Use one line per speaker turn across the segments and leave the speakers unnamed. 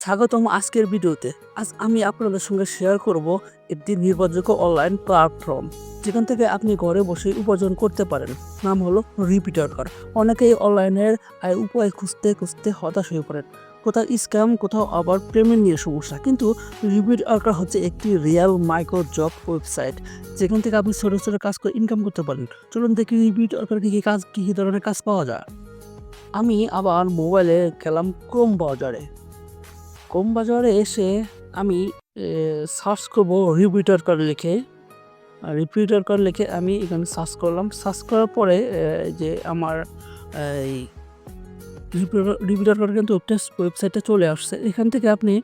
স্বাগতম আজকের ভিডিওতে। আজ আমি আপনাদের সঙ্গে শেয়ার করব একটি নির্ভরযোগ্য অনলাইন প্ল্যাটফর্ম যেখান থেকে আপনি ঘরে বসে উপার্জন করতে পারেন। নাম হলো রিপিটার অনেকেই অনলাইনের আয় উপায় খুঁজতে খুঁজতে হতাশ হয়ে পড়েন। কোথাও স্ক্যাম কোথাও আবার পেমেন্ট নিয়ে সমস্যা। কিন্তু রিপিট আর্কার হচ্ছে একটি রিয়াল মাইক্রো জব ওয়েবসাইট যেখান থেকে আপনি ছোটো ছোটো কাজ করে ইনকাম করতে পারেন। চলুন দেখি রিপিট আর্কার কী কী কাজ, কী কী ধরনের কাজ পাওয়া যায়। আমি আবার মোবাইলে গেলাম ক্রোম বাজারে ক্রোম বাজারে এসে আমি সার্চ করব রিপিটার কার্ড লিখে। রিপিটার কার্ড লিখে আমি এখানে সার্চ করলাম। সার্চ করার পরে যে আমার, এই রিপিটার কার্ড কিন্তু ওয়েবসাইটে চলে আসছে। এখান থেকে আপনি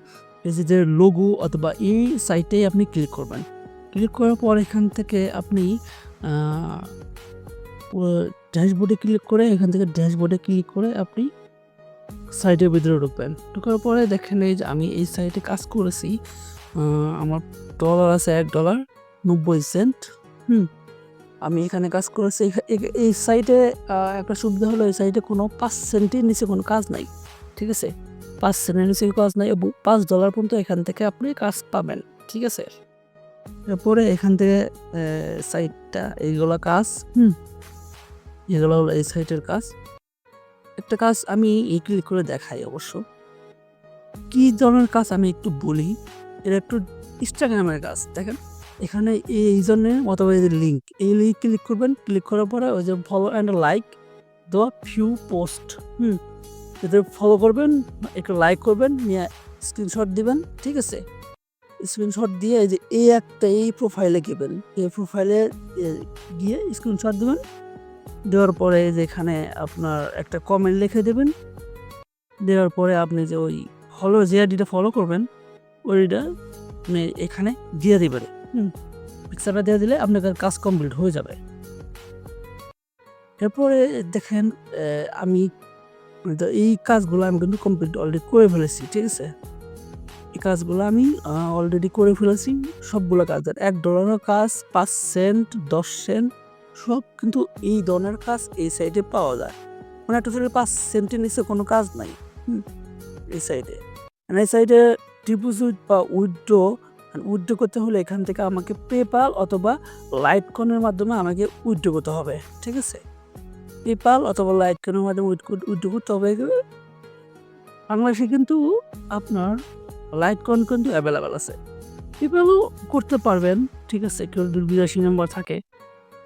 যে লোগো অথবা এই সাইটে আপনি ক্লিক করবেন। ক্লিক করার পর এখান থেকে আপনি ড্যাশবোর্ডে ক্লিক করে এখান থেকে ড্যাশবোর্ডে ক্লিক করে আপনি সাইটের ভিতরে ঢুকবেন ঢোকার পরে দেখেন এই যে আমি এই সাইটে কাজ করেছি। আমার ডলার আছে এক ডলার নব্বই সেন্ট হুম, আমি এখানে কাজ করেছি। এই সাইটে একটা সুবিধা হলো এই সাইটে কোনো পাঁচ সেন্টের নিচে কোনো কাজ নাই, ঠিক আছে? পাঁচ সেন্টের নিচে কাজ নাই, এবং পাঁচ ডলার পর্যন্ত এখান থেকে আপনি কাজ পাবেন, ঠিক আছে? এরপরে এখান থেকে সাইটটা এইগুলো কাজ, হুম, এগুলো হলো এই সাইটের কাজ। একটা কাজ আমি ক্লিক করে দেখাই অবশ্য। কি ধরনের কাজ আমি একটু বলি? এটা একটু ইনস্টাগ্রামের কাজ, দেখেন। এখানে এই জন্যে অথবা এই যে লিঙ্ক এই লিঙ্ক ক্লিক করবেন ক্লিক করার পরে ওই যে ফলো অ্যান্ড লাইক দেওয়া ফিউ পোস্ট হুম। এতে ফলো করবেন, একটু লাইক করবেন, নিয়ে স্ক্রিনশট দিবেন, ঠিক আছে? স্ক্রিনশট দিয়ে এই যে এই একটা, এই প্রোফাইলে গেবেন। এই প্রোফাইলে গিয়ে স্ক্রিনশট দেবেন দেওয়ার পরে যে এখানে আপনার একটা কমেন্ট লিখে দেবেন। দেওয়ার পরে আপনি যে ওই ফলো যে আইডিটা ফলো করবেন, ওইটা আপনি এখানে দিয়ে দিবেন। হুম পিকচারটা দিয়ে দিলে আপনার কাজ কমপ্লিট হয়ে যাবে। এরপরে দেখেন আমি তো এই কাজগুলো আমি কিন্তু কমপ্লিট অলরেডি করে ফেলেছি, ঠিক আছে? এই কাজগুলো আমি অলরেডি করে ফেলেছি। সবগুলো কাজ এক ডলারের কাজ, পাঁচ সেন্ট দশ সেন্ট সব কিন্তু এই ধরনের কাজ এই সাইডে পাওয়া যায়। মানে একটা সাইডে পাঁচ সেন্টের নিচে কোনো কাজ নাই এই সাইডে মানে এই সাইডে ডিপোজিট বা উইথড্র উইড্রো করতে হলে এখান থেকে আমাকে পেপাল অথবা লাইট কনের মাধ্যমে আমাকে উইড্রো করতে হবে, ঠিক আছে? পেপাল অথবা লাইট কনের মাধ্যমে উইথড্র করতে হবে। বাংলাদেশে কিন্তু আপনার লাইট কন কিন্তু অ্যাভেলেবেল আছে। পেপালও করতে পারবেন, ঠিক আছে? কেউ বিরাশি নাম্বার থাকে।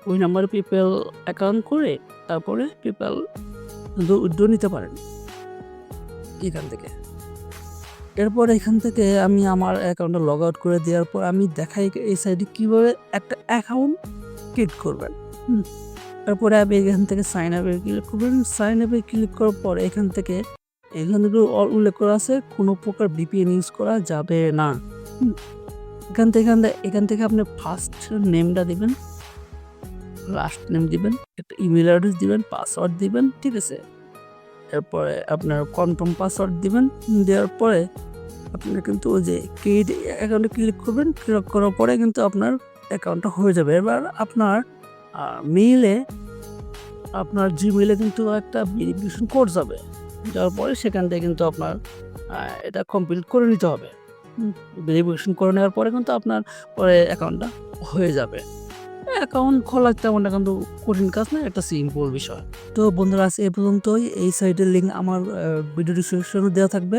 ওই নাম্বারে পেপ্যাল অ্যাকাউন্ট করে তারপরে পেপ্যাল উইথড্র নিতে পারেন। এখান থেকে। এরপর এখান থেকে আমি আমার অ্যাকাউন্টে লগ আউট করে দেওয়ার পর আমি দেখাই এই সাইডে কীভাবে একটা অ্যাকাউন্ট ক্রিয়েট করবেন। তারপরে আপনি এখান থেকে সাইন আপে ক্লিক করবেন। সাইন আপে ক্লিক করার পর এখান থেকে এখান থেকে উল্লেখ করা আছে, কোনো প্রকার বিপিএন ইউজ করা যাবে না। এখান থেকে এখান থেকে আপনি ফার্স্ট নেমটা দিবেন। লাস্ট নেম দিবেন, একটা ইমেল অ্যাড্রেস দিবেন পাসওয়ার্ড দিবেন, ঠিক আছে? এরপরে আপনার কনফার্ম পাসওয়ার্ড দিবেন, দেওয়ার পরে আপনার কিন্তু ওই যে ক্রেডিট অ্যাকাউন্টে ক্লিক করবেন ক্লিক করার পরে কিন্তু আপনার অ্যাকাউন্টটা হয়ে যাবে। এবার আপনার মেইলে আপনার জিমেইলে কিন্তু একটা ভেরিফিকেশন কোড যাবে। যাওয়ার পরে সেখান থেকে কিন্তু আপনার এটা কমপ্লিট করে নিতে হবে। ভেরিফিকেশন করে নেওয়ার পরে কিন্তু আপনার পরে অ্যাকাউন্টটা হয়ে যাবে। অ্যাকাউন্ট খোলা তেমন কিন্তু কঠিন কাজ না, একটা সিম্পল বিষয়। তো বন্ধুরা, আজ এ পর্যন্তই। এই সাইটের লিঙ্ক আমার ভিডিও ডিসক্রিপশনে দেওয়া থাকবে।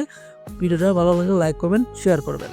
ভিডিওটা ভালো লাগলে লাইক করবেন শেয়ার করবেন।